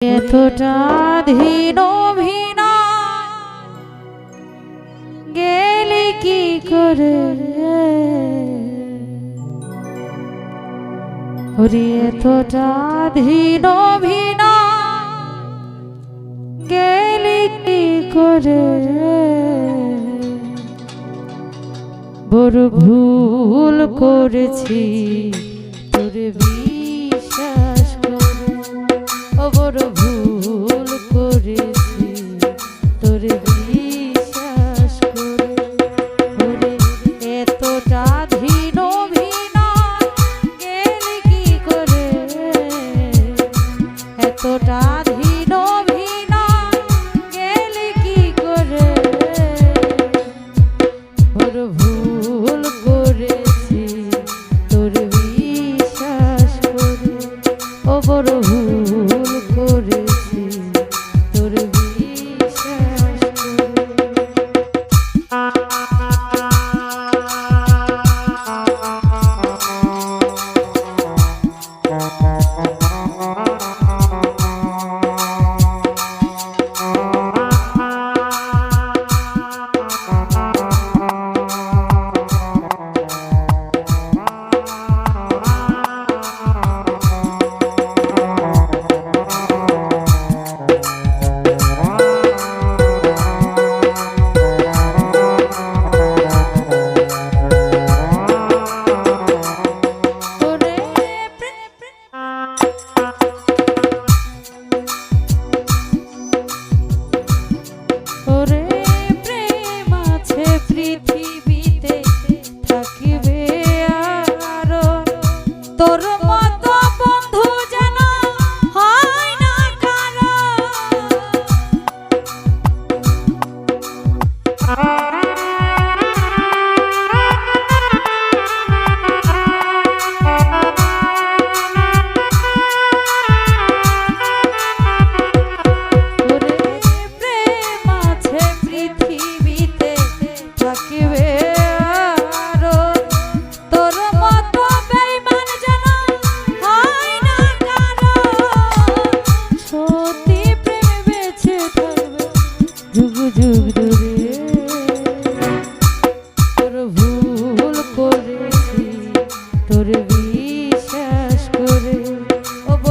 এতটা ধীন ভিনা গেলি কি করে? ওরে ধীন ভিনা গেলি কি করে? বড় ভুল করেছি, তোর বি বড় ভুল করেছি, তোরে বিশ্বাস করে। ওরে, এতটা ধীর ভিনা গেলি কি করে? এতটা ধীর ভিনা গেলি কি করে? বড় ভুল করেছি, তোর বিশ্বাস করে। ও বড়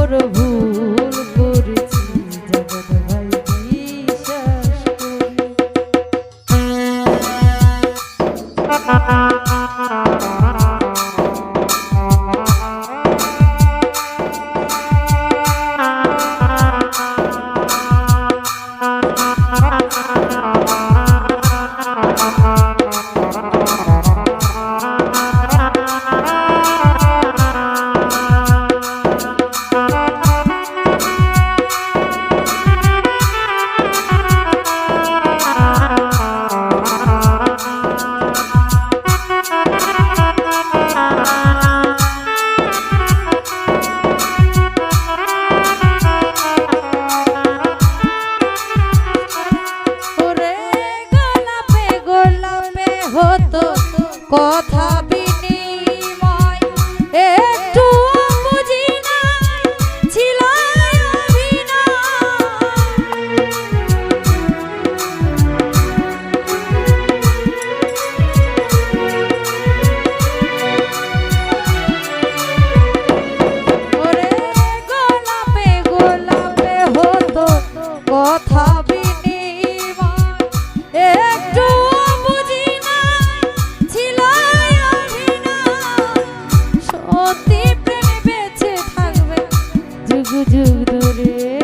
the prabhu সুযোগ ধরে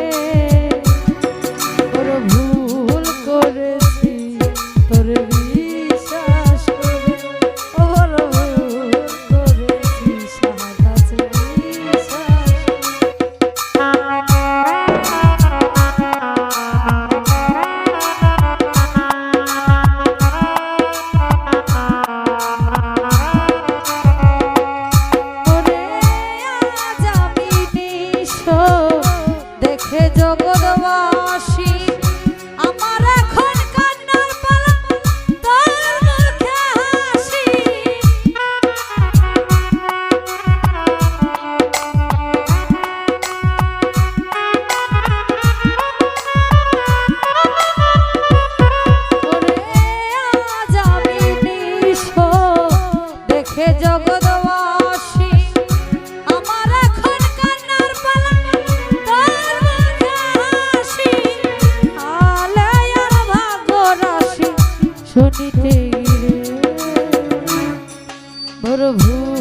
প্রভু